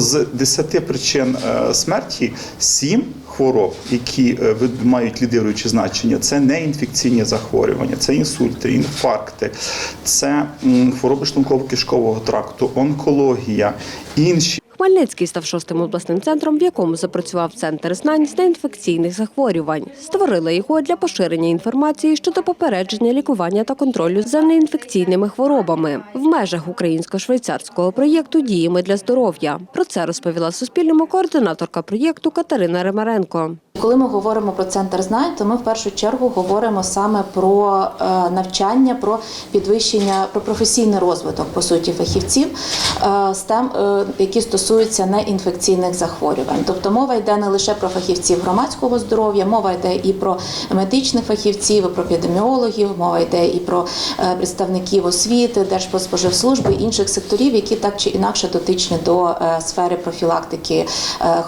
З 10 причин е, смерті 7 хвороб, які е, мають лідируюче значення, це не інфекційні захворювання, це інсульти, інфаркти, це хвороби шлунково-кишкового тракту, онкологія, інші. Хмельницький став шостим обласним центром, в якому запрацював центр знань з неінфекційних захворювань. Створили його для поширення інформації щодо попередження, лікування та контролю за неінфекційними хворобами в межах українсько-швейцарського проєкту Діями для здоров'я. Про це розповіла Суспільному координаторка проєкту Катерина Ремаренко. Коли ми говоримо про центр знань, то ми в першу чергу говоримо саме про е, навчання, про підвищення, про професійний розвиток по суті фахівців, е, тем, е, які стосуються неінфекційних захворювань. Тобто мова йде не лише про фахівців громадського здоров'я, мова йде і про медичних фахівців, і про епідеміологів, мова йде і про представників освіти, Держпродспоживслужби інших секторів, які так чи інакше дотичні до сфери профілактики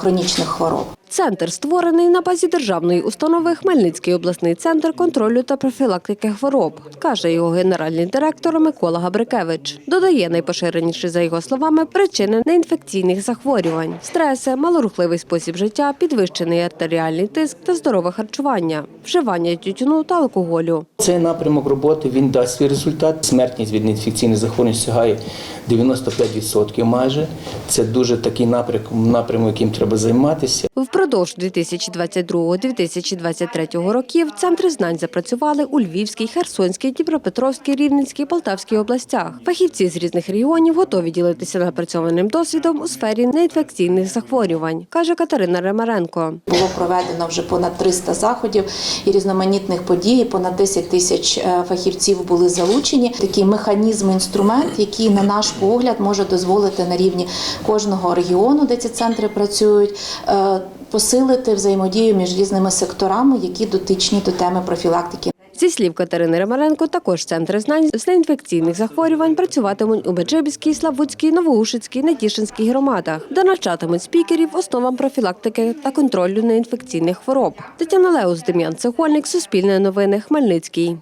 хронічних хвороб. Центр створений на базі державної установи Хмельницький обласний центр контролю та профілактики хвороб, каже його генеральний директор Микола Габрикевич. Додає найпоширеніші, за його словами, причини неінфекційних захворювань: стреси, малорухливий спосіб життя, підвищений артеріальний тиск та здорове харчування, вживання тютюну та алкоголю. Цей напрямок роботи він дасть свій результат. Смертність від інфекційних захворювань сягає 95% майже. Це дуже такий напрямок, напрямок, яким треба займатися. Впродовж 2022-2023 років центри знань запрацювали у Львівській, Херсонській, Дніпропетровській, Рівненській, Полтавській областях. Фахівці з різних регіонів готові ділитися напрацьованим досвідом у сфері неінфекційних захворювань, каже Катерина Ремаренко. Було проведено вже понад 300 заходів і різноманітних подій. Понад 10 тисяч е, фахівців були залучені. Такий механізм, інструмент, який, на наш погляд, може дозволити на рівні кожного регіону, де ці центри працюють. Посилити взаємодію між різними секторами, які дотичні до теми профілактики Зі слів Катерини Ремаренко, також центри знань з неінфекційних захворювань працюватимуть у Беджибіській, Славутській, Новоушицькій, Натішинській громадах, де навчатимуть спікерів основам профілактики та контролю неінфекційних хвороб. Тетяна Леус, Дем'ян Цегольник, Суспільне новини, Хмельницький.